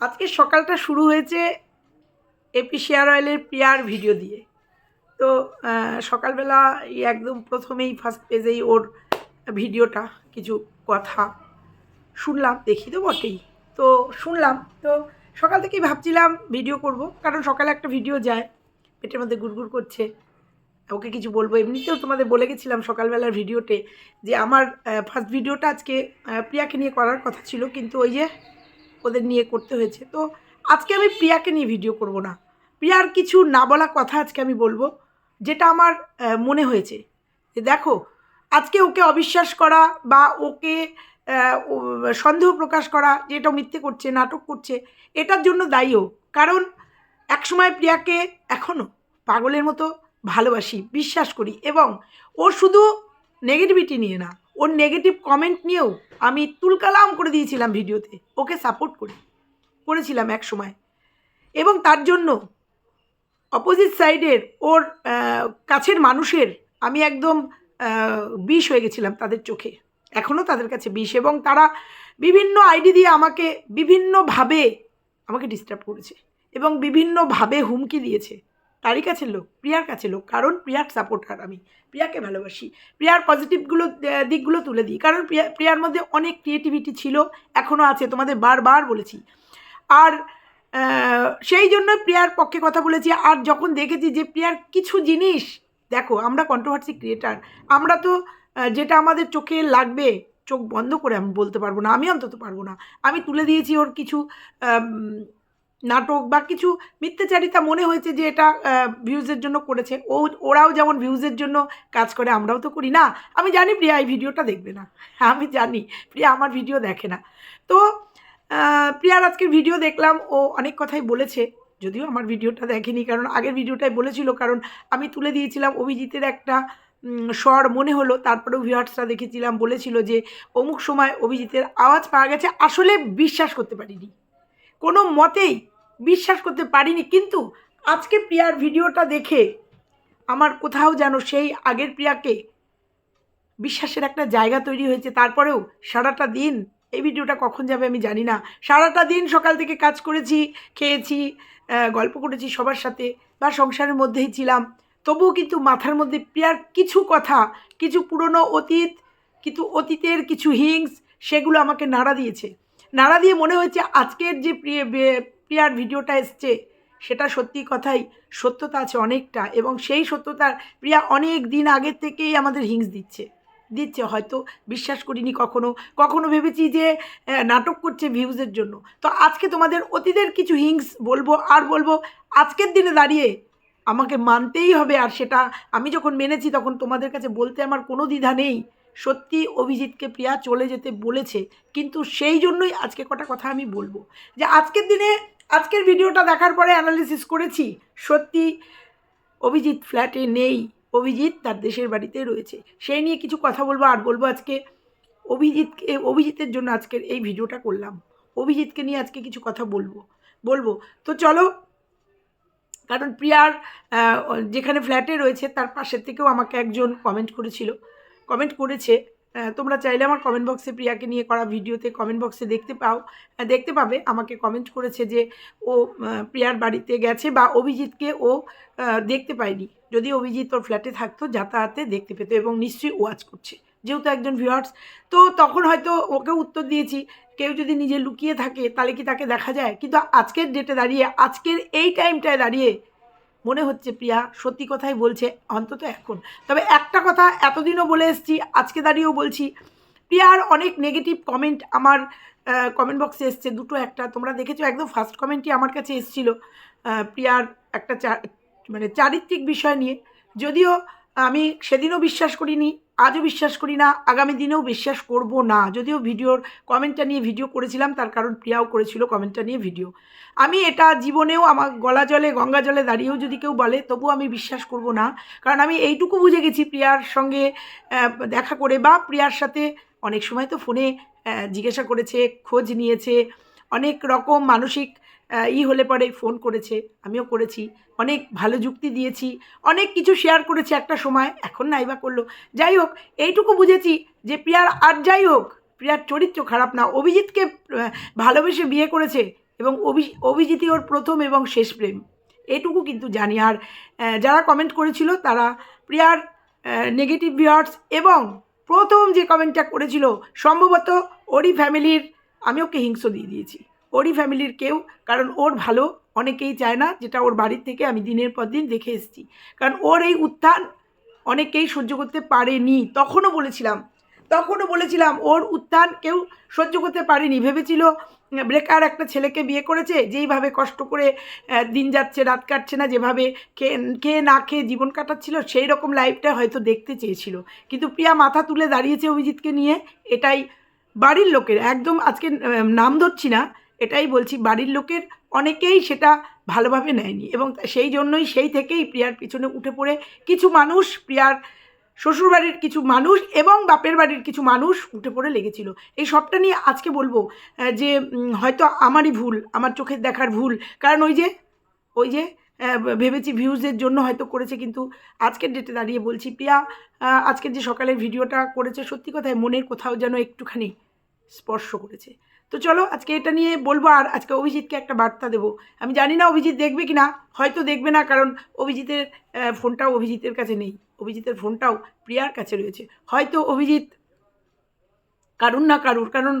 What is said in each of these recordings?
আজকে সকালটা শুরু হয়েছে এপি শেয়ার অয়েলের প্রিয়ার ভিডিও দিয়ে। তো সকালবেলা একদম প্রথমেই ফার্স্ট পেজেই ওর ভিডিওটা কিছু কথা শুনলাম, দেখি তো বটেই। তো, শুনলাম। তো, সকাল থেকেই ভাবছিলাম ভিডিও করব, কারণ সকালে একটা ভিডিও যায়, পেটের মধ্যে গুড়গুড় করছে। ওকে কিছু বলব। এমনিতেও তোমাদের বলে গেছিলাম সকালবেলার ভিডিওতে যে আমার ফার্স্ট ভিডিওটা আজকে প্রিয়াকে নিয়ে করার কথা ছিল, কিন্তু ওই যে ওদের নিয়ে করতে হয়েছে। তো আজকে আমি প্রিয়াকে নিয়ে ভিডিও করব না। প্রিয়ার কিছু না বলা কথা আজকে আমি বলব, যেটা আমার মনে হয়েছে। যে দেখো, আজকে ওকে অবিশ্বাস করা বা ওকে ও- সন্দেহ প্রকাশ করা যে এটা মিথ্যে করছে, নাটক করছে, এটার জন্য দায়ীও কারণ একসময় প্রিয়াকে এখনও পাগলের মতো ভালোবাসি, বিশ্বাস করি। এবং ওর শুধু নেগেটিভিটি নিয়ে না ওর নেগেটিভ কমেন্ট নিয়েও আমি তুলকালাম করে দিয়েছিলাম ভিডিওতে ওকে সাপোর্ট করি, করেছিলাম এক সময়। এবং তার জন্য অপোজিট সাইডের ওর কাছের মানুষের আমি একদম বিষ হয়ে গেছিলাম তাদের চোখে। এখনও তাদের কাছে বিষ এবং তারা বিভিন্ন আইডি দিয়ে আমাকে বিভিন্নভাবে আমাকে ডিস্টার্ব করেছে এবং বিভিন্নভাবে হুমকি দিয়েছে। তারই কাছে লোক, প্রিয়ার কাছে লোক। কারণ প্রিয়ার সাপোর্টার আমি। প্রিয়াকে ভালোবাসি। প্রিয়ার পজিটিভগুলো দিকগুলো তুলে দিই। কারণ প্রিয়া, প্রিয়ার মধ্যে অনেক ক্রিয়েটিভিটি ছিল এখনও আছে, তোমাদের বারবার বলেছি। আর সেই জন্য প্রিয়ার পক্ষে কথা বলেছি। আর যখন দেখেছি যে প্রিয়ার কিছু জিনিস, দেখো, আমরা কন্ট্রোভার্সি ক্রিয়েটার আমরা তো যেটা আমাদের চোখে লাগবে, চোখ বন্ধ করে আমি বলতে পারব না, আমি অন্তত পারব না। আমি তুলে দিয়েছি ওর কিছু নাটক বা কিছু মিথ্যাচারিতা মনে হয়েছে যে এটা ভিউজের জন্য করেছে। ও, ওরাও যেমন ভিউজের জন্য কাজ করে, আমরাও তো করি না। আমি জানি প্রিয়া এই ভিডিওটা দেখবে না। হ্যাঁ আমি জানি, প্রিয়া আমার ভিডিও দেখে না। তো প্রিয়ার আজকের ভিডিও দেখলাম। ও অনেক কথাই বলেছে, যদিও আমার ভিডিওটা দেখেনি, কারণ আগের ভিডিওটাই বলেছিল, কারণ আমি তুলে দিয়েছিলাম অভিজিতের একটা স্বর মনে হলো। তারপরেও ভিউয়ার্সরা দেখেছিলাম, বলেছিল যে অমুক সময় অভিজিতের আওয়াজ পাওয়া গেছে। আসলে বিশ্বাস করতে পারিনি। কোনো মতেই বিশ্বাস করতে পারিনি। কিন্তু আজকে প্রিয়ার ভিডিওটা দেখে আমার কোথাও যেন সেই আগের প্রিয়াকে বিশ্বাসের একটা জায়গা তৈরি হয়েছে। তারপরেও সারাটা দিন এই ভিডিওটা কখন যাবে আমি জানি না। সারাটা দিন সকাল থেকে কাজ করেছি, খেয়েছি গল্প করেছি সবার সাথে বা সংসারের মধ্যেই ছিলাম। তবুও কিন্তু মাথার মধ্যে প্রিয়ার কিছু কথা, কিছু পুরনো অতীত কিন্তু অতীতের কিছু হিংস, সেগুলো আমাকে নাড়া দিয়েছে। নাড়া দিয়ে মনে হয়েছে আজকের যে প্রিয় প্রিয়ার ভিডিওটা এসছে, সেটা সত্যি কথাই, সত্যতা আছে অনেকটা এবং সেই সত্যতার প্রিয়া অনেক দিন আগের থেকেই আমাদের হিংস দিচ্ছে। দিচ্ছে, হয়তো বিশ্বাস করিনি কখনো কখনো ভেবেছি যে নাটক করছে ভিউজের জন্য। তো আজকে তোমাদের অতীতের কিছু হিংস বলব, আর বলব আজকের দিনে দাঁড়িয়ে আমাকে মানতেই হবে, আর সেটা আমি যখন মেনেছি তখন তোমাদের কাছে বলতে আমার কোনো দ্বিধা নেই। সত্যি অভিজিৎকে প্রিয়া চলে যেতে বলেছে, কিন্তু সেই জন্যই আজকে কটা কথা আমি বলব। যে আজকের দিনে, আজকের ভিডিওটা দেখার পরে অ্যানালিসিস করেছি, সত্যি অভিজিৎ ফ্ল্যাটে নেই, অভিজিৎ তার দেশের বাড়িতে রয়েছে। সেই নিয়ে কিছু কথা বলব, আর বলব আজকে অভিজিৎকে, অভিজিতের জন্য আজকের এই ভিডিওটা করলাম। অভিজিৎকে নিয়ে আজকে কিছু কথা বলব বলব। তো চলো, কারণ প্রিয়ার যেখানে ফ্ল্যাটে রয়েছে, তার পাশের থেকেও আমাকে একজন কমেন্ট করেছিল। কমেন্ট করেছে। তোমরা চাইলে আমার কমেন্ট বক্সে প্রিয়াকে নিয়ে করা ভিডিওতে কমেন্ট বক্সে দেখতে পাও। দেখতে পাবে, আমাকে কমেন্ট করেছে যে ও প্রিয়ার বাড়িতে গেছে বা অভিজিৎকে ও দেখতে পায়নি। যদি অভিজিৎ ওর ফ্ল্যাটে থাকতো, যাতায়াতে দেখতে পেতো এবং নিশ্চয়ই ওয়াচ করছে। যেহেতু একজন ভিউয়ার্স তো তখন হয়তো ওকে উত্তর দিয়েছি, কেউ যদি নিজে লুকিয়ে থাকে, তাহলে কি তাকে দেখা যায়? কিন্তু আজকের ডেটে দাঁড়িয়ে, আজকের এই টাইমটায় দাঁড়িয়ে মনে হচ্ছে প্রিয়া সত্যি কথাই বলছে অন্তত এখন। তবে একটা কথা এতদিনও বলে এসছি, আজকে দাঁড়িয়েও বলছি, প্রিয়ার অনেক নেগেটিভ কমেন্ট আমার কমেন্ট বক্সে এসছে, দুটো একটা। তোমরা দেখেছ একদম ফার্স্ট কমেন্টই আমার কাছে এসছিল প্রিয়ার একটা মানে চারিত্রিক বিষয় নিয়ে। যদিও আমি সেদিনও বিশ্বাস করিনি, আজও বিশ্বাস করি না, আগামী দিনেও বিশ্বাস করব না। যদিও ভিডিওর কমেন্টটা নিয়ে ভিডিও করেছিলাম, তার কারণ প্রিয়াও করেছিল কমেন্টটা নিয়ে ভিডিও। আমি এটা জীবনেও আমার গলা জলে, গঙ্গা জলে দাঁড়িয়েও যদি কেউ বলে তবু আমি বিশ্বাস করব না। কারণ আমি এইটুকু বুঝে গেছি প্রিয়ার সঙ্গে দেখা করে বা প্রিয়ার সাথে অনেক সময় তো ফোনে জিজ্ঞাসা করেছে, খোঁজ নিয়েছে, অনেক রকম মানসিক ই হলে পরে ফোন করেছে, আমিও করেছি। অনেক ভালো যুক্তি দিয়েছি, অনেক কিছু শেয়ার করেছি একটা সময়, এখন নাইবা করল। যাই হোক, এইটুকু বুঝেছি যে প্রিয়ার আর যাই হোক, প্রিয়ার চরিত্র খারাপ না, অভিজিৎকে ভালোবেসে বিয়ে করেছে এবং অভি, অভিজিৎই ওর প্রথম এবং শেষ প্রেম। এটুকু কিন্তু জানি। আর যারা কমেন্ট করেছিল তারা প্রিয়ার নেগেটিভ ভিউয়ার্স এবং প্রথম যে কমেন্টটা করেছিল, সম্ভবত ওরই ফ্যামিলির আমি ওকে হিংস দিয়ে দিয়েছি। ওরই ফ্যামিলির কেউ, কারণ ওর ভালো অনেকেই চায় না, যেটা ওর বাড়ির থেকে আমি দিনের পর দিন দেখে এসেছি। কারণ ওর এই উত্থান অনেকেই সহ্য করতে পারেনি। তখনও বলেছিলাম তখনও বলেছিলাম, ওর উত্থান কেউ সহ্য করতে পারেনি। ভেবেছিল, ব্রেকার একটা ছেলেকে বিয়ে করেছে, যেইভাবে কষ্ট করে দিন যাচ্ছে, রাত কাটছে না, যেভাবে খেয়ে না খেয়ে জীবন কাটাচ্ছিল সেই রকম লাইফটা হয়তো দেখতে চেয়েছিল। কিন্তু প্রিয়া মাথা তুলে দাঁড়িয়েছে অভিজিৎকে নিয়ে, এটাই বাড়ির লোকের। একদম আজকে নাম ধরছি না এটাই বলছি, বাড়ির লোকের অনেকেই সেটা ভালোভাবে নেয়নি এবং সেই জন্যই সেই থেকেই প্রিয়ার পিছনে উঠে পড়ে কিছু মানুষ, প্রিয়ার শ্বশুরবাড়ির কিছু মানুষ এবং বাপের বাড়ির কিছু মানুষ উঠে পড়ে লেগেছিল। এই সবটা নিয়ে আজকে বলব যে হয়তো আমারই ভুল, আমার চোখের দেখার ভুল। কারণ ওই যে ওই যে ভেবেছি ভিউজের জন্য হয়তো করেছে কিন্তু আজকের ডেটে দাঁড়িয়ে বলছি, প্রিয়া আজকের যে সকালের ভিডিওটা করেছে সত্যি কথায় মনের কোথাও যেন একটুখানি স্পর্শ করেছে। তো চলো আজকে এটা নিয়ে বলব আর আজকে অভিজিৎকে একটা বার্তা দেবো। আমি জানি না অভিজিৎ দেখবে কি না হয়তো দেখবে না, কারণ অভিজিতের ফোনটাও অভিজিতের কাছে নেই। অভিজিতের ফোনটাও প্রিয়ার কাছে রয়েছে। হয়তো অভিজিৎ কারুর না কারুর, কারণ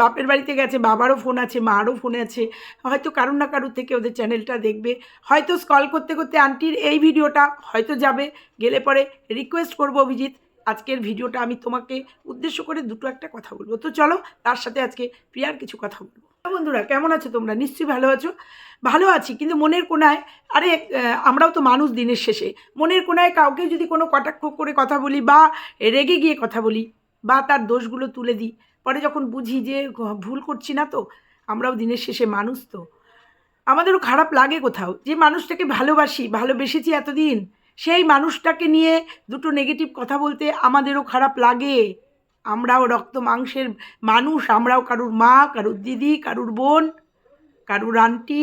বাপের বাড়িতে গেছে, বাবারও ফোন আছে, মারও ফোন আছে, হয়তো কারুর না কারুর থেকে ওদের চ্যানেলটা দেখবে। হয়তো স্কল করতে করতে আন্টির এই ভিডিওটা হয়তো যাবে, গেলে পরে রিকোয়েস্ট করব অভিজিৎ। আজকের ভিডিওটা আমি তোমাকে উদ্দেশ্য করে দুটো একটা কথা বলব। তো চলো, তার সাথে আজকে প্রিয়ার কিছু কথা বলব। বন্ধুরা, কেমন আছো তোমরা? নিশ্চয়ই ভালো আছো। ভালো আছি, কিন্তু মনের কোনায় আরে আমরাও তো মানুষ দিনের শেষে। মনের কোনায় কাউকে যদি কোনো কটাক্ষ করে কথা বলি বা রেগে গিয়ে কথা বলি বা তার দোষগুলো তুলে দিই, পরে যখন বুঝি যে ভুল করছি না তো, আমরাও দিনের শেষে মানুষ তো। আমাদেরও খারাপ লাগে কোথাও। যে মানুষটাকে ভালোবাসি, ভালোবেসেছি এতদিন সেই মানুষটাকে নিয়ে দুটো নেগেটিভ কথা বলতে আমাদেরও খারাপ লাগে। আমরাও রক্ত মাংসের মানুষ, আমরাও কারুর মা, কারুর দিদি, কারুর বোন, কারুর আন্টি,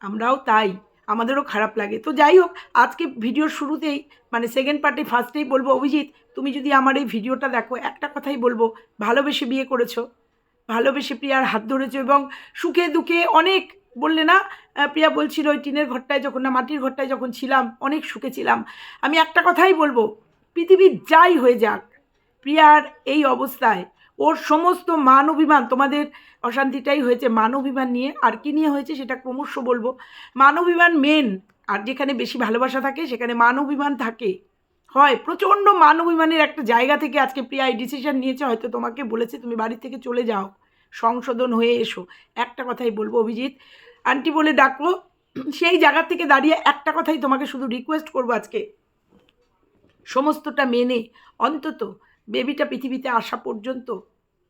আমরাও তাই, আমাদেরও খারাপ লাগে। তো যাই হোক, আজকে ভিডিওর শুরুতেই মানে সেকেন্ড পার্টে ফার্স্টেই বলব, অভিজিৎ, তুমি যদি আমার এই ভিডিওটা দেখো, একটা কথাই বলব, ভালোবেসে বিয়ে করেছ, ভালোবেসে প্রিয়ার হাত ধরেছো এবং সুখে দুঃখে অনেক বললে না প্রিয়া বলছিল, ওই টিনের ঘরটায় যখন না, মাটির ঘরটায় যখন ছিলাম, অনেক সুখে ছিলাম। আমি একটা কথাই বলব পৃথিবীর যাই হয়ে যাক, প্রিয়ার এই অবস্থায়, ওর সমস্ত মান অভিমান, তোমাদের অশান্তিটাই হয়েছে, মান অভিমান নিয়ে আর কি নিয়ে হয়েছে সেটা ক্রমশ বলব। মান অভিমান মেন আর যেখানে বেশি ভালোবাসা থাকে, সেখানে মান অভিমান থাকে। হয়, প্রচণ্ড মান অভিমানের একটা জায়গা থেকে আজকে প্রিয়া এই ডিসিশন নিয়েছে, হয়তো তোমাকে বলেছে, তুমি বাড়ি থেকে চলে যাও। সংশোধন হয়ে এসো। একটা কথাই বলব, অভিজিৎ। আন্টি বলে ডাকবো, সেই জায়গা থেকে দাঁড়িয়ে একটা কথাই তোমাকে শুধু রিকোয়েস্ট করব আজকে। সমস্তটা মেনে, অন্তত বেবিটা পৃথিবীতে আসা পর্যন্ত।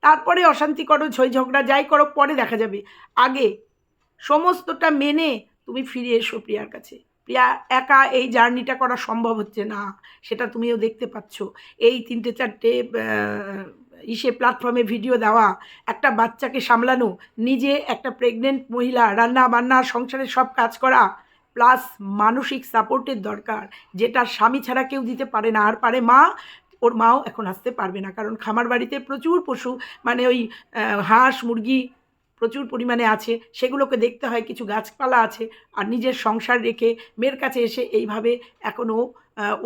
তারপরে অশান্তি করো ঝই ঝগড়া যাই করো, পরে দেখা যাবে। আগে সমস্তটা মেনে তুমি ফিরে এসো প্রিয়ার কাছে। প্রিয়া, একা এই জার্নিটা করা সম্ভব হচ্ছে না, সেটা তুমিও দেখতে পাচ্ছ। এই তিনটে, চারটে ইসে প্ল্যাটফর্মে ভিডিও দেওয়া, একটা বাচ্চাকে সামলানো, নিজে একটা প্রেগনেন্ট মহিলা রান্না বান্না সংসারের সব কাজ করা প্লাস মানসিক সাপোর্টের দরকার, যেটা স্বামী ছাড়া কেউ দিতে পারে না। আর পারে মা, ওর মাও এখন আসতে পারবে না, কারণ খামার বাড়িতে প্রচুর পশু মানে ওই হাঁস, মুরগি প্রচুর পরিমাণে আছে, সেগুলোকে দেখতে হয়, কিছু গাছপালা আছে, আর নিজের সংসার রেখে মেয়ের কাছে এসে এইভাবে এখনও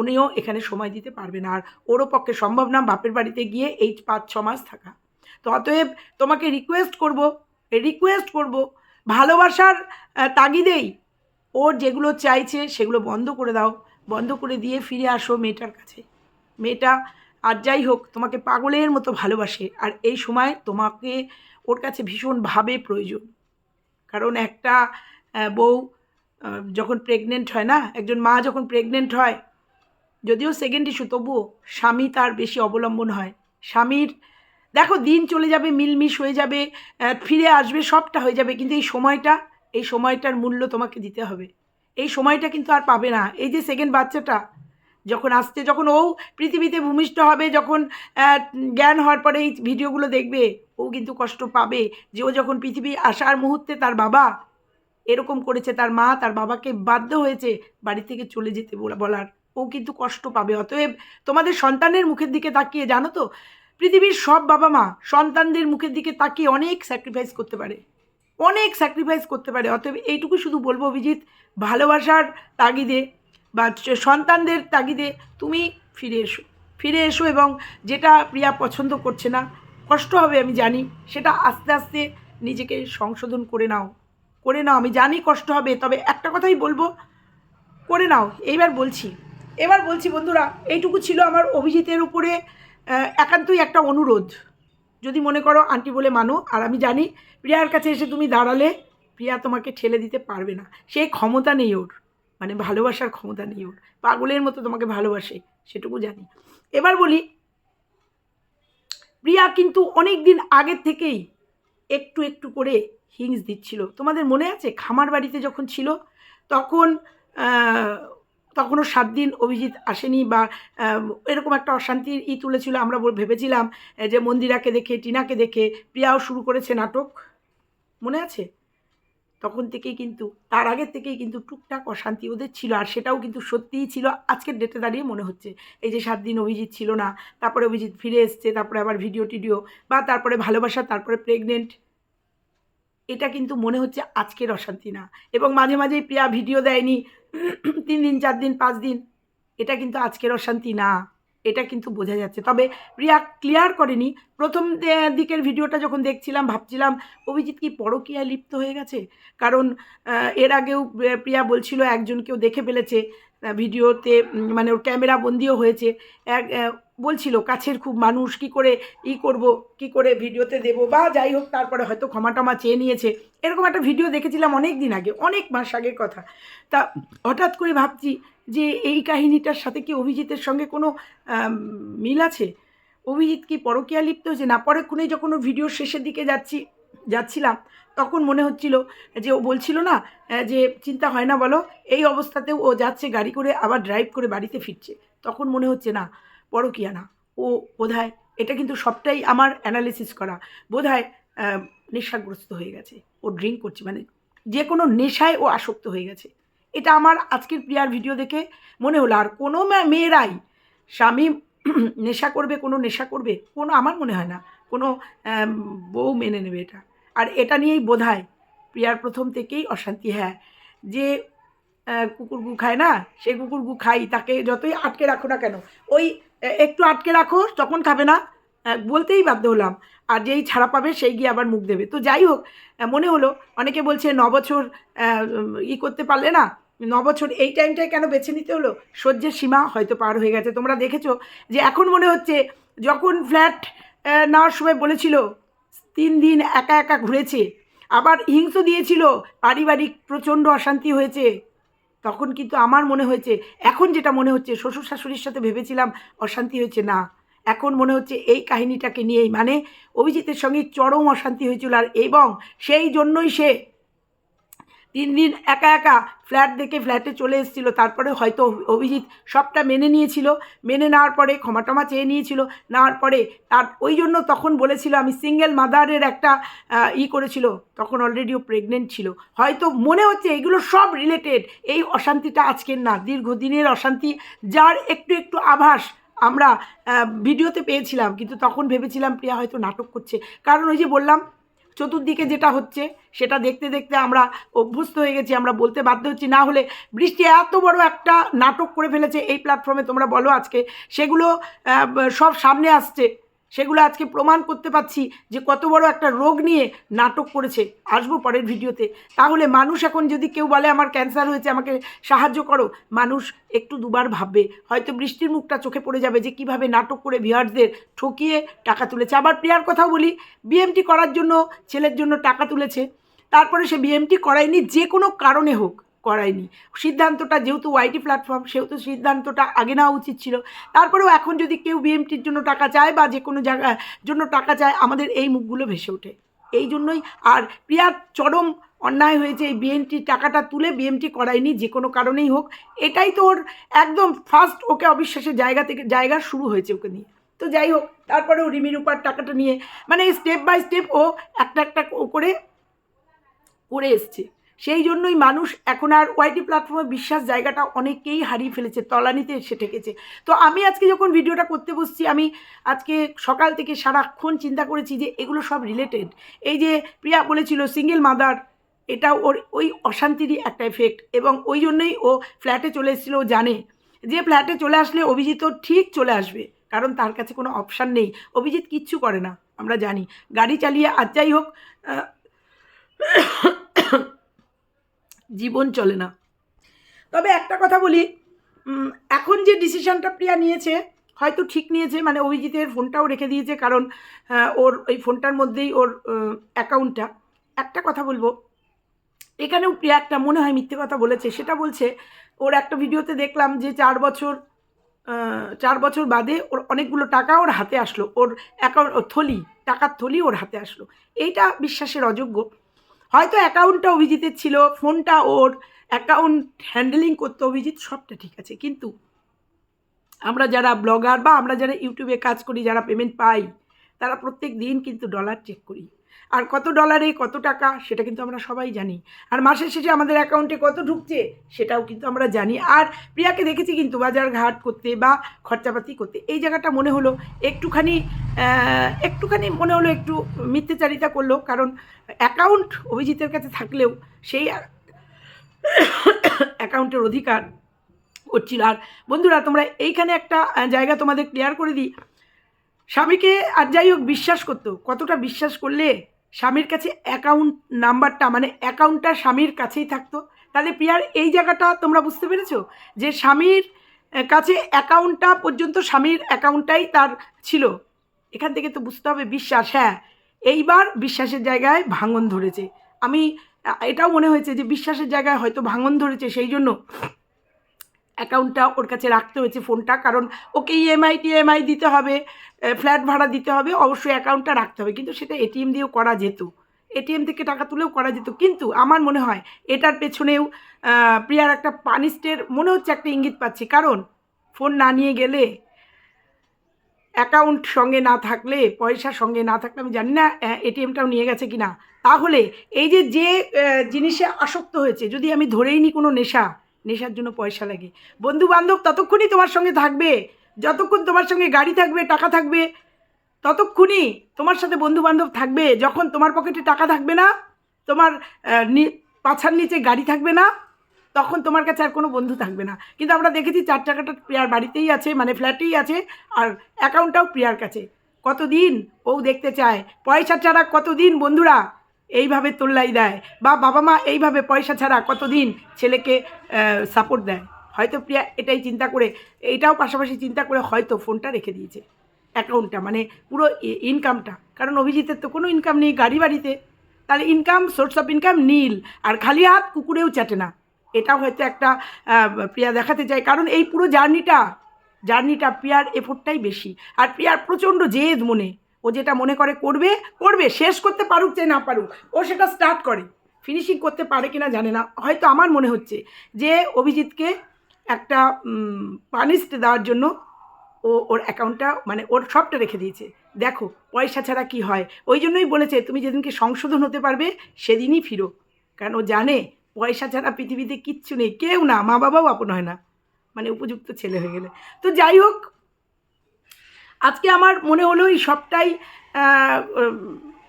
উনিও এখানে সময় দিতে পারবে না। আর ওরও পক্ষে সম্ভব না বাপের বাড়িতে গিয়ে এই পাঁচ, ছ মাস থাকা। তো অতএব তোমাকে রিকোয়েস্ট করব রিকোয়েস্ট করব, ভালোবাসার তাগিদেই ওর যেগুলো চাইছে সেগুলো বন্ধ করে দাও, বন্ধ করে দিয়ে ফিরে আসো মেয়েটার কাছে। মেয়েটা আর যাই হোক, তোমাকে পাগলের মতো ভালোবাসে, আর এই সময় তোমাকে ওর কাছে ভীষণভাবে প্রয়োজন। কারণ একটা বউ যখন প্রেগনেন্ট হয় না, একজন মা যখন প্রেগনেন্ট হয়, যদিও সেকেন্ড ইস্যু তবুও স্বামী তার বেশি অবলম্বন হয়। স্বামীর, দেখো দিন চলে যাবে, মিলমিশ হয়ে যাবে ফিরে আসবে, সবটা হয়ে যাবে, কিন্তু এই সময়টা, এই সময়টার মূল্য তোমাকে দিতে হবে। এই সময়টা কিন্তু আর পাবে না। এই যে সেকেন্ড বাচ্চাটা যখন আসতে যখন ও পৃথিবীতে ভূমিষ্ঠ হবে, যখন জ্ঞান হওয়ার পরে এই ভিডিওগুলো দেখবে, ও কিন্তু কষ্ট পাবে যে ও যখন পৃথিবী আসার মুহূর্তে তার বাবা এরকম করেছে, তার মা তার বাবাকে বাধ্য হয়েছে বাড়ি থেকে চলে যেতে বলা- বলার, ও কিন্তু কষ্ট পাবে। অতএব তোমাদের সন্তানের মুখের দিকে তাকিয়ে, জানো তো, পৃথিবীর সব বাবা মা সন্তানদের মুখের দিকে তাকিয়ে অনেক স্যাক্রিফাইস করতে পারে, অনেক স্যাক্রিফাইস করতে পারে। অতএব এইটুকু শুধু বলব, অভিজিৎ, ভালোবাসার তাগিদে বা সন্তানদের তাগিদে তুমি ফিরে এসো। ফিরে এসো এবং যেটা প্রিয়া পছন্দ করছে না, কষ্ট হবে আমি জানি, সেটা আস্তে আস্তে নিজেকে সংশোধন করে নাও। করে নাও, আমি জানি কষ্ট হবে, তবে একটা কথাই বলব, করে নাও। এইবার বলছি, এবার বলছি বন্ধুরা, এইটুকু ছিল আমার অভিজিতের উপরে একান্তই একটা অনুরোধ। যদি মনে করো আন্টি বলে মানো, আর আমি জানি প্রিয়ার কাছে এসে তুমি দাঁড়ালে, প্রিয়া তোমাকে ঠেলে দিতে পারবে না। সেই ক্ষমতা নেই ওর। মানে ভালোবাসার ক্ষমতা নেই ওর। পাগলের মতো তোমাকে ভালোবাসে, সেটুকু জানি। এবার বলি, প্রিয়া কিন্তু অনেক দিন আগের থেকেই একটু একটু করে হিংস দিচ্ছিল। তোমাদের মনে আছে খামার বাড়িতে যখন ছিল, তখন তখনও সাত দিন অভিজিৎ আসেনি বা এরকম একটা অশান্তির ই তুলেছিল, আমরা ভেবেছিলাম, যে মন্দিরাকে দেখে, টিনাকে দেখে প্রিয়াও শুরু করেছে নাটক। মনে আছে? তখন থেকেই কিন্তু, তার আগের থেকেই কিন্তু টুকটাক অশান্তি ওদের ছিল আর সেটাও কিন্তু সত্যিই ছিল আজকের ডেটে দাঁড়িয়ে মনে হচ্ছে। এই যে সাত দিন অভিজিৎ ছিল না, তারপরে অভিজিৎ ফিরে এসছে, তারপরে আবার ভিডিও টিডিও বা তারপরে ভালোবাসা, তারপরে প্রেগনেন্ট এটা কিন্তু মনে হচ্ছে আজকের অশান্তি না। এবং মাঝে মাঝেই প্রিয়া ভিডিও দেয়নি, তিন দিন, চার দিন, পাঁচ দিন, এটা কিন্তু আজকের অশান্তি না। এটা কিন্তু বোঝা যাচ্ছে। তবে প্রিয়া ক্লিয়ার করেনি। প্রথম দিকের ভিডিওটা যখন দেখছিলাম, ভাবছিলাম, অভিজিৎ কি পরকীয়ায় লিপ্ত হয়ে গেছে? কারণ এর আগেও প্রিয়া বলছিল একজন কেউ দেখে ফেলেছে ভিডিওতে মানে ওর ক্যামেরা বন্দিও হয়েছে। এক বলছিল, কাছের খুব মানুষ, কি করে ই করব, কি করে ভিডিওতে দেব? বা যাই হোক, তারপরে হয়তো ক্ষমা টমা চেয়ে নিয়েছে। এরকম একটা ভিডিও দেখেছিলাম অনেক দিন আগে, অনেক মাস আগের কথা। তা হঠাৎ করে ভাবছি যে এই কাহিনীটার সাথে কি অভিজিতের সঙ্গে কোনো মিল আছে? অভিজিৎ কি পরকীয়া লিপ্ত? হয়েছে না পরেক্ষণেই যখন ও ভিডিওর শেষের দিকে যাচ্ছি যাচ্ছিলাম তখন মনে হচ্ছিল যে ও বলছিল না যে চিন্তা হয় না বলো এই অবস্থাতেও ও যাচ্ছে গাড়ি করে আবার ড্রাইভ করে বাড়িতে ফিরছে। তখন মনে হচ্ছে না পরকীয়া না। ও বোধহয় এটা কিন্তু সবটাই আমার অ্যানালিসিস করা। বোধহয় আহ, নেশাগ্রস্ত হয়ে গেছে। ও ড্রিঙ্ক করছে মানে যে কোনো নেশায় ও আসক্ত হয়ে গেছে। এটা আমার আজকের প্রিয়ার ভিডিও দেখে মনে হলো, আর কোনো মেয়েরাই স্বামী নেশা করবে, কোনো নেশা করবে, কোনো আমার মনে হয় না, কোনো বউ মেনে নেবে এটা। আর এটা নিয়েই বোধহয় প্রিয়ার প্রথম থেকেই অশান্তি হ্যাঁ। যে কুকুর গু খায় না সেই কুকুর গু খাই, তাকে যতই আটকে রাখো না কেন, ওই একটু আটকে রাখো, তখন খাবে না বলতেই বাধ্য হলাম। আর যেই ছাড়া পাবে, সেই গিয়ে আবার মুখ দেবে। তো যাই হোক মনে হলো, অনেকে বলছে, ন বছর ই করতে পারলে না ন বছর এই টাইমটায় কেন বেছে নিতে হলো? সহ্যের সীমা হয়তো পার হয়ে গেছে। তোমরা দেখেছ যে এখন মনে হচ্ছে যখন ফ্ল্যাট নেওয়ার সময় বলেছিল, তিন দিন একা একা ঘুরেছে, আবার হিংস দিয়েছিল, পারিবারিক প্রচণ্ড অশান্তি হয়েছে, তখন কিন্তু আমার মনে হয়েছে, এখন যেটা মনে হচ্ছে, শ্বশুর শাশুড়ির সাথে ভেবেছিলাম অশান্তি হয়েছে, না। এখন মনে হচ্ছে এই কাহিনীটাকে নিয়েই মানে অভিজিতের সঙ্গে চরম অশান্তি হয়েছিল, আর এবং সেই জন্যই সে তিন দিন একা একা ফ্ল্যাট দেখে ফ্ল্যাটে চলে এসেছিল। তারপরে হয়তো অভিজিৎ সবটা মেনে নিয়েছিল। মেনে নেওয়ার পরে ক্ষমা টমা চেয়ে নিয়েছিল। নেওয়ার পরে তার ওই জন্য তখন বলেছিল, আমি সিঙ্গেল মাদারের একটা ই করেছিল। তখন অলরেডিও প্রেগনেন্ট ছিল। হয়তো মনে হচ্ছে এগুলো সব রিলেটেড এই অশান্তিটা আজকের না। দীর্ঘদিনের অশান্তি যার একটু একটু আভাস আমরা ভিডিওতে পেয়েছিলাম। কিন্তু তখন ভেবেছিলাম প্রিয়া হয়তো নাটক করছে। কারণ ওই যে বললাম চতুর্দিকে যেটা হচ্ছে, সেটা দেখতে দেখতে আমরা অভ্যস্ত হয়ে গেছি, আমরা বলতে বাধ্য হচ্ছি। না হলে বৃষ্টি এত বড় একটা নাটক করে ফেলেছে এই প্ল্যাটফর্মে তোমরা বলো আজকে। সেগুলো সব সামনে আসছে। সেগুলো আজকে প্রমাণ করতে পারছি যে কত বড় একটা রোগ নিয়ে নাটক করেছে। আসব পরের ভিডিওতে। তাহলে মানুষ এখন যদি কেউ বলে, আমার ক্যান্সার হয়েছে, আমাকে সাহায্য করো, মানুষ একটু দুবার ভাববে। হয়তো বৃষ্টির মুখটা চোখে পড়ে যাবে যে কীভাবে নাটক করে ভিউয়ার্সদের ঠকিয়ে টাকা তুলেছে। আবার প্রিয়ার কথাও বলি বিএমটি করার জন্য, ছেলের জন্য টাকা তুলেছে। তারপরে সে বিএমটি করায়নি, যে কোনো কারণে হোক। করায়নি। সিদ্ধান্তটা যেহেতু ওয়াইটি প্ল্যাটফর্ম সেহেতু সিদ্ধান্তটা আগে নেওয়া উচিত ছিল। তারপরেও এখন যদি কেউ বিএমটির জন্য টাকা চায় বা যে কোনো জায়গায় জন্য টাকা চায়, আমাদের এই মুখগুলো ভেসে ওঠে। এই জন্যই আর প্রিয়ার চরম অন্যায় হয়েছে এই বিএমটি টাকাটা তুলে বিএমটি করায়নি, যে কোনো কারণেই হোক। এটাই তো ওর একদম ফার্স্ট ওকে অবিশ্বাসের জায়গা থেকে, জায়গা শুরু হয়েছে ওকে নিয়ে। তো যাই হোক, তারপরেও রিমির উপর টাকাটা নিয়ে মানে স্টেপ বাই স্টেপ ও একটা একটা করে করে এসছে। সেই জন্যই মানুষ এখন আর ওয়াইটি প্ল্যাটফর্মে বিশ্বাস জায়গাটা অনেকেই হারিয়ে ফেলেছে, তলানিতে এসে ঠেকেছে। তো আমি আজকে যখন ভিডিওটা করতে বসছি, আমি আজকে সকাল থেকে সারাক্ষণ চিন্তা করেছি যে এগুলো সব রিলেটেড এই যে প্রিয়া বলেছিল সিঙ্গেল মাদার এটা ওর ওই অশান্তিরই একটা এফেক্ট এবং ওই জন্যই ও ফ্ল্যাটে চলে এসেছিল, ও জানে। যে ফ্ল্যাটে চলে আসলে অভিজিৎ ঠিক চলে আসবে, কারণ তার কাছে কোনো অপশান নেই। অভিজিৎ কিচ্ছু করে না, আমরা জানি। গাড়ি চালিয়ে আর যাই হোক জীবন চলে না। তবে একটা কথা বলি এখন যে ডিসিশনটা প্রিয়া নিয়েছে, হয়তো ঠিক নিয়েছে মানে অভিজিতের ফোনটাও রেখে দিয়েছে, কারণ ওর ওই ফোনটার মধ্যেই ওর অ্যাকাউন্টটা একটা কথা বলব, এখানেও প্রিয়া একটা মনে হয় মিথ্যে কথা বলেছে, সেটা বলছে, ওর একটা ভিডিওতে দেখলাম যে চার বছর চার বছর বাদে ওর অনেকগুলো টাকা ওর হাতে আসলো, ওর অ্যাকাউন্ট থলি, টাকার থলি ওর হাতে আসলো। এইটা বিশ্বাসের অযোগ্য। হয়তো অ্যাকাউন্টটা অভিজিতের ছিল, ফোনটা ওর, অ্যাকাউন্ট হ্যান্ডেলিং করতো অভিজিৎ, সবটা ঠিক আছে। কিন্তু আমরা যারা ব্লগার বা আমরা যারা ইউটিউবে কাজ করি, যারা পেমেন্ট পাই, তারা প্রত্যেক দিন কিন্তু ডলার চেক করি। আর কত ডলারে কত টাকা সেটা কিন্তু আমরা সবাই জানি। আর মাসের শেষে আমাদের অ্যাকাউন্টে কত ঢুকছে সেটাও কিন্তু আমরা জানি। আর প্রিয়াকে দেখেছি কিন্তু বাজার ঘাট করতে বা খরচাপাতি করতে। এই জায়গাটা মনে হলো একটুখানি একটুখানি মনে হলো একটু মিথ্যেচারিতা করল। কারণ অ্যাকাউন্ট অভিজিতের কাছে থাকলেও সেই অ্যাকাউন্টের অধিকার করছিল। আর বন্ধুরা, তোমরা এইখানে একটা জায়গা তোমাদের ক্লিয়ার করে দিই। স্বামীকে আর যাই হোক বিশ্বাস করতো, কতটা বিশ্বাস করলে স্বামীর কাছে অ্যাকাউন্ট নাম্বারটা মানে অ্যাকাউন্টটা স্বামীর কাছেই থাকতো? তাহলে প্রিয়ার এই জায়গাটা তোমরা বুঝতে পেরেছ? যে স্বামীর কাছে অ্যাকাউন্টটা পর্যন্ত স্বামীর অ্যাকাউন্টটাই তার ছিল। এখান থেকে তো বুঝতে হবে বিশ্বাস হ্যাঁ। এইবার বিশ্বাসের জায়গায় ভাঙন ধরেছে। আমি, এটাও মনে হয়েছে যে বিশ্বাসের জায়গায় হয়তো ভাঙন ধরেছে, সেই জন্য অ্যাকাউন্টটা ওর কাছে রাখতে হয়েছে ফোনটা, কারণ ওকে ইএমআই টিএমআই দিতে হবে ফ্ল্যাট ভাড়া দিতে হবে, অবশ্যই অ্যাকাউন্টটা রাখতে হবে। কিন্তু সেটা এটিএম দিয়েও করা যেত। এটিএম থেকে টাকা তুলেও করা যেত। কিন্তু আমার মনে হয় এটার পেছনেও প্রিয়ার একটা পানিস্টের মনে হচ্ছে একটা ইঙ্গিত পাচ্ছি। কারণ ফোন না নিয়ে গেলে অ্যাকাউন্ট সঙ্গে না থাকলে, পয়সা সঙ্গে না থাকলে, আমি জানি না এটিএমটাও নিয়ে গেছে কি না তাহলে এই যে যে জিনিসে আসক্ত হয়েছে, যদি আমি ধরেই নিই কোনো নেশা নেশার জন্য পয়সা লাগে। বন্ধু বান্ধব ততক্ষণই তোমার সঙ্গে থাকবে। যতক্ষণ তোমার সঙ্গে গাড়ি থাকবে, টাকা থাকবে, ততক্ষণই তোমার সাথে বন্ধু বান্ধব থাকবে। যখন তোমার পকেটে টাকা থাকবে না, তোমার পাছার নিচে গাড়ি থাকবে না, তখন তোমার কাছে আর কোনো বন্ধু থাকবে না। কিন্তু আমরা দেখেছি চার টাকাটা প্রিয়ার বাড়িতেই আছে মানে ফ্ল্যাটেই আছে, আর অ্যাকাউন্টটাও প্রিয়ার কাছে। কতদিন ও দেখতে চায়? পয়সা ছাড়া কতদিন বন্ধুরা? এইভাবে তোল্লাই দেয় বা বাবা মা এইভাবে পয়সা ছাড়া কতদিন ছেলেকে সাপোর্ট দেয়। হয়তো প্রিয়া এটাই চিন্তা করে এইটাও পাশাপাশি চিন্তা করে হয়তো ফোনটা রেখে দিয়েছে অ্যাকাউন্টটা মানে পুরো ইনকামটা কারণ অভিজিতের তো কোনো ইনকাম নেই গাড়ি বাড়িতে। তাহলে ইনকাম সোর্স অফ ইনকাম নীল, আর খালি হাত কুকুরেও চাটে না। এটাও হয়তো একটা প্রিয়া দেখাতে চায়। কারণ এই পুরো জার্নিটা জার্নিটা প্রিয়ার এফোর্টটাই বেশি। আর প্রিয়ার প্রচণ্ড জেদ মনে। ও যেটা মনে করে করবে করবে, শেষ করতে পারুক চাই না পারুক, ও সেটা স্টার্ট করে। ফিনিশিং করতে পারে কিনা জানে না। হয়তো আমার মনে হচ্ছে যে অভিজিৎকে একটা পানিশড দেওয়ার জন্য ও ওর অ্যাকাউন্টটা মানে ওর সবটা রেখে দিয়েছে। দেখো, পয়সা ছাড়া কি হয়? ওই জন্যই বলেছে, তুমি যেদিনকে সংশোধন হতে পারবে, সেদিনই ফিরো। কারণ ও জানে, পয়সা ছাড়া পৃথিবীতে কিচ্ছু নেই। কেউ না মা বাবাও আপন হয় না। মানে উপযুক্ত ছেলে হয়ে গেলে। তো যাই হোক আজকে আমার মনে হলো এই সবটাই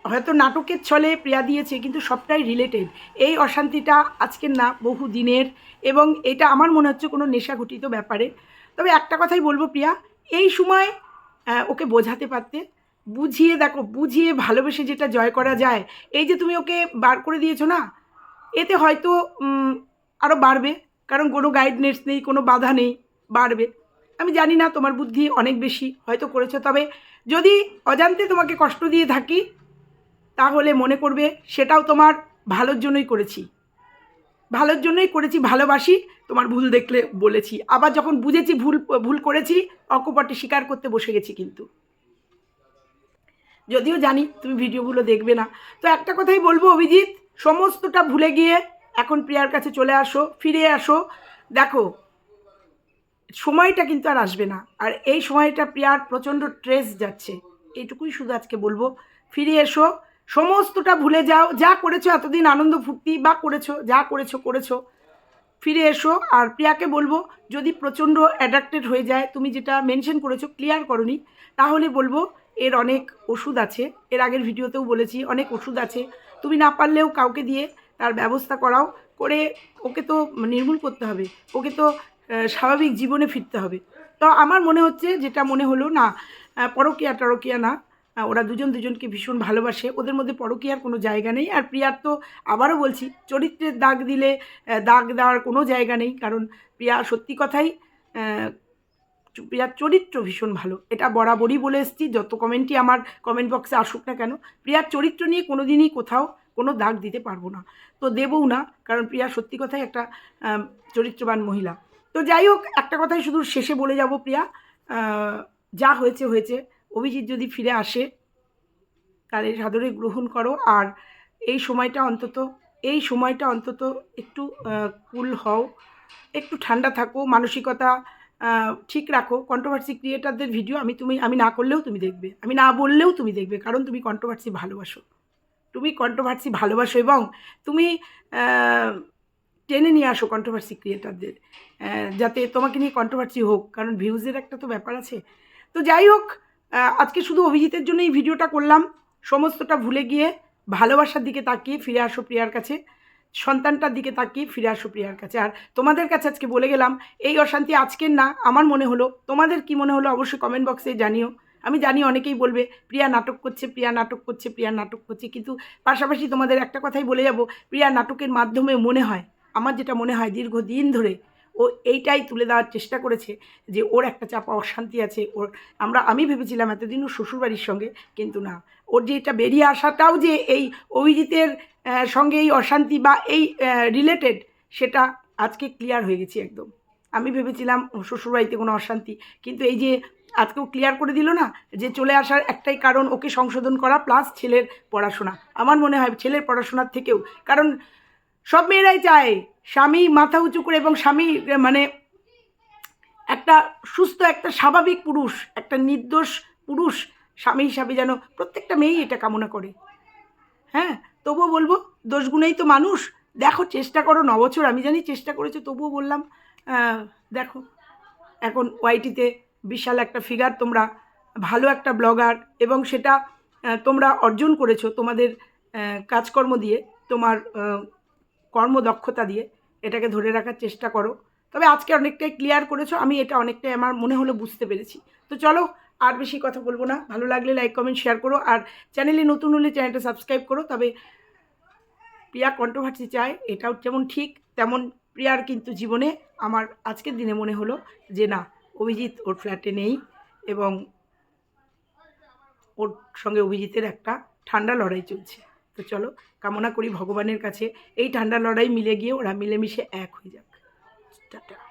হয়তো নাটকের ছলে প্রিয়া দিয়েছে, কিন্তু সবটাই রিলেটেড এই অশান্তিটা আজকের না, বহু দিনের, এবং এটা আমার মনে হচ্ছে কোনো নেশাঘটিত ব্যাপারে। তবে একটা কথাই বলব প্রিয়া, এই সময় ওকে বোঝাতে পারতে, বুঝিয়ে দেখো, বুঝিয়ে ভালোবেসে যেটা জয় করা যায়, এই যে তুমি ওকে বার করে দিয়েছ না, এতে হয়তো আরও বাড়বে, কারণ কোনো গাইডনেস নেই, কোনো বাধা নেই, বাড়বে। আমি জানি না, তোমার বুদ্ধি অনেক বেশি হয়তো করেছ, তবে যদি অজান্তে তোমাকে কষ্ট দিয়ে থাকি, তাহলে মনে করবে সেটাও তোমার ভালোর জন্যই করেছি। ভালোর জন্যই করেছি, ভালোবাসি, তোমার ভুল দেখলে বলেছি। আবার যখন বুঝেছি ভুল ভুল করেছি, অকপটে স্বীকার করতে বসে গেছি কিন্তু। যদিও জানি তুমি ভিডিওগুলো দেখবে না। তো একটা কথাই বলব, অভিজিৎ, সমস্তটা ভুলে গিয়ে এখন প্রিয়ার কাছে চলে আসো, ফিরে আসো। দেখো সময়টা কিন্তু আর আসবে না। আর এই সময়টা প্রিয়ার প্রচণ্ড ট্রেস যাচ্ছে। এইটুকুই শুধু আজকে বলব। ফিরে এসো। সমস্তটা ভুলে যাও। যা করেছ এতদিন আনন্দ ফুর্তি বা করেছ, যা করেছ করেছ। ফিরে এসো। আর প্রিয়াকে বলব, যদি প্রচণ্ড অ্যাডাক্টেড হয়ে যায়, তুমি যেটা মেনশন করেছ ক্লিয়ার করনি, তাহলে বলব, এর অনেক ওষুধ আছে। এর আগের ভিডিওতেও বলেছি, অনেক ওষুধ আছে। তুমি না পারলেও কাউকে দিয়ে তার ব্যবস্থা করাও। করে ওকে তো নির্মূল করতে হবে। ওকে তো স্বাভাবিক জীবনে ফিরতে হবে। তো আমার মনে হচ্ছে যেটা মনে হলো না আহ, টরকিয়া না ওরা দুজন দুজনকে ভীষণ ভালোবাসে। ওদের মধ্যে পরকীয়ার কোনো জায়গা নেই। আর প্রিয়ার তো আবারও বলছি চরিত্রের দাগ দিলে দাগ দেওয়ার কোনো জায়গা নেই। কারণ প্রিয়া সত্যি কথাই প্রিয়ার চরিত্র ভীষণ ভালো। এটা বরাবরই বলে এসেছি। যত কমেন্টই আমার কমেন্ট বক্সে আসুক না কেন প্রিয়ার চরিত্র নিয়ে কোনো দিনই কোথাও কোনো দাগ দিতে পারব না। তো দেবও না কারণ প্রিয়া সত্যি কথাই একটা চরিত্রবান মহিলা। তো যাই হোক একটা কথাই শুধু শেষে বলে যাব প্রিয়া। যা হয়েছে হয়েছে। অভিজিৎ যদি ফিরে আসে, তাহলে সাদরে গ্রহণ করো। আর এই সময়টা অন্তত, এই সময়টা অন্তত একটু কুল হও। একটু ঠান্ডা থাকো, মানসিকতা ঠিক রাখো। কন্ট্রোভার্সি ক্রিয়েটারদের ভিডিও আমি তুমি, আমি না করলেও তুমি দেখবে। আমি না বললেও তুমি দেখবে, কারণ তুমি কন্ট্রোভার্সি ভালোবাসো। তুমি কন্ট্রোভার্সি ভালোবাসো এবং তুমি টেনে নিয়ে আসো কন্ট্রোভার্সি ক্রিয়েটারদের যাতে তোমাকে নিয়ে কন্ট্রোভার্সি হোক, কারণ ভিউজের একটা তো ব্যাপার আছে। তো যাই হোক আজকে শুধু অভিজিতের জন্য এই ভিডিওটা করলাম। সমস্তটা ভুলে গিয়ে ভালোবাসার দিকে তাকিয়ে ফিরে আসো প্রিয়ার কাছে। সন্তানটার দিকে তাকিয়ে ফিরে আসো প্রিয়ার কাছে। আর তোমাদের কাছে আজকে বলে গেলাম, এই অশান্তি আজকের না, আমার মনে হলো। তোমাদের কি মনে হলো অবশ্যই কমেন্ট বক্সে জানিও। আমি জানি অনেকেই বলবে, প্রিয়া নাটক করছে, প্রিয়া নাটক করছে, প্রিয়া নাটক করছে। কিন্তু পাশাপাশি তোমাদের একটা কথাই বলে যাব, প্রিয়া নাটকের মাধ্যমে মনে হয়। আমার যেটা মনে হয় দীর্ঘদিন ধরে ও এইটাই তুলে দেওয়ার চেষ্টা করেছে যে ওর একটা চাপা অশান্তি আছে, ওর, আমরা, আমি ভেবেছিলাম এতদিন ও শ্বশুরবাড়ির সঙ্গে, কিন্তু না। ওর যে এটা বেরিয়ে আসাটাও যে এই অভিজিতের সঙ্গে এই অশান্তি বা এই রিলেটেড সেটা আজকে ক্লিয়ার হয়ে গেছি একদম। আমি ভেবেছিলাম শ্বশুরবাড়িতে কোনো অশান্তি, কিন্তু এই যে আজকেও ক্লিয়ার করে দিল না যে চলে আসার একটাই কারণ ওকে সংশোধন করা প্লাস ছেলের পড়াশোনা। আমার মনে হয় ছেলের পড়াশোনার থেকেও, কারণ সব মেয়েরাই চায় স্বামী মাথা উঁচু করে এবং স্বামী মানে একটা সুস্থ, একটা স্বাভাবিক পুরুষ, একটা নির্দোষ পুরুষ স্বামী হিসাবে যেন প্রত্যেকটা মেয়েই এটা কামনা করে। হ্যাঁ তবুও বলব, দোষগুণেই তো মানুষ। দেখো, চেষ্টা করো নবছর আমি জানি চেষ্টা করেছ, তবুও বললাম দেখো, এখন ওয়াইটিতে বিশাল একটা ফিগার তোমরা ভালো একটা ব্লগার এবং সেটা তোমরা অর্জন করেছ তোমাদের কাজকর্ম দিয়ে, তোমার কর্মদক্ষতা দিয়ে এটাকে ধরে রাখার চেষ্টা করো। তবে আজকে অনেকটাই ক্লিয়ার করেছ, আমি এটা অনেকটাই আমার মনে হলো বুঝতে পেরেছি। তো চলো, আর বেশি কথা বলব না। ভালো লাগলে লাইক কমেন্ট শেয়ার করো। আর চ্যানেলে নতুন হলে চ্যানেলটা সাবস্ক্রাইব করো। তবে প্রিয়া কন্ট্রোভার্সি চায়, এটাও যেমন ঠিক, তেমন প্রিয়ার কিন্তু জীবনে আমার আজকের দিনে মনে হলো যে না, অভিজিৎ ওর ফ্ল্যাটে নেই এবং ওর সঙ্গে অভিজিতের একটা ঠান্ডা লড়াই চলছে। তো চলো, কামনা করি ভগবানের কাছে। এই ঠান্ডা লড়াই মিলে গিয়ে ওরা মিলেমিশে এক হয়ে যাক। টাটা।